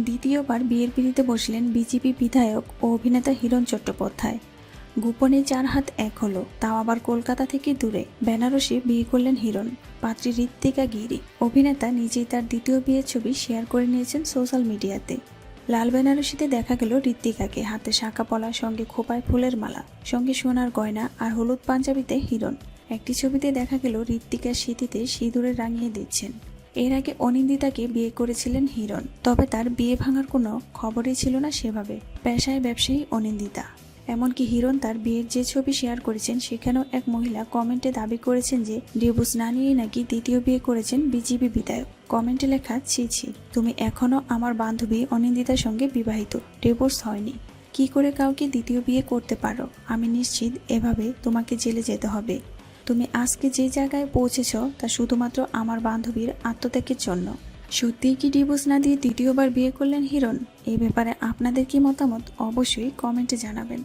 দ্বিতীয়বার বিয়ের পিড়িতে বসলেন বিজেপি বিধায়ক ও অভিনেতা হিরণ চট্টোপাধ্যায়। গোপনে চার হাত এক হলো, তাও আবার কলকাতা থেকে দূরে। বেনারসে বিয়ে করলেন হিরণ, পাত্রী ঋত্বিকা গিরি। অভিনেতা নিজেই তার দ্বিতীয় বিয়ের ছবি শেয়ার করে নিয়েছেন সোশ্যাল মিডিয়াতে। লাল বেনারসিতে দেখা গেল ঋত্বিকাকে, হাতে শাঁকা পলা সঙ্গে খোপায় ফুলের মালা, সঙ্গে সোনার গয়না আর হলুদ পাঞ্জাবিতে হিরণ। একটি ছবিতে দেখা গেল ঋত্বিকার স্মৃতিতে সিঁদুরে রাঙিয়ে দিচ্ছেন। এর আগে অনিন্দিতাকে বিয়ে করেছিলেন হিরণ, তবে তার বিয়ে ভাঙার কোনো খবরই ছিল না সেভাবে। পেশায় ব্যবসায়ী অনিন্দিতা। এমনকি হিরণ তার বিয়ের যে ছবি শেয়ার করেছেন, সেখানেও এক মহিলা কমেন্টে দাবি করেছেন যে, ডিভোর্স না নিয়েই নাকি দ্বিতীয় বিয়ে করেছেন বিজেপি বিধায়ক। কমেন্টে লেখা, ছি ছি, তুমি এখনও আমার বান্ধবী অনিন্দিতার সঙ্গে বিবাহিত, ডিভোর্স হয়নি। কি করে কাউকে দ্বিতীয় বিয়ে করতে পারো? আমি নিশ্চিত এভাবে তোমাকে জেলে যেতে হবে। তুমি আজকে যে জায়গায় পৌঁছেছ, তা শুধুমাত্র আমার বান্ধবীর আত্মত্যাগের জন্য। সত্যিই কি ডিভোর্স না দিয়ে দ্বিতীয়বার বিয়ে করলেন হিরণ? এই ব্যাপারে আপনাদের কি মতামত? অবশ্যই কমেন্টে জানাবেন।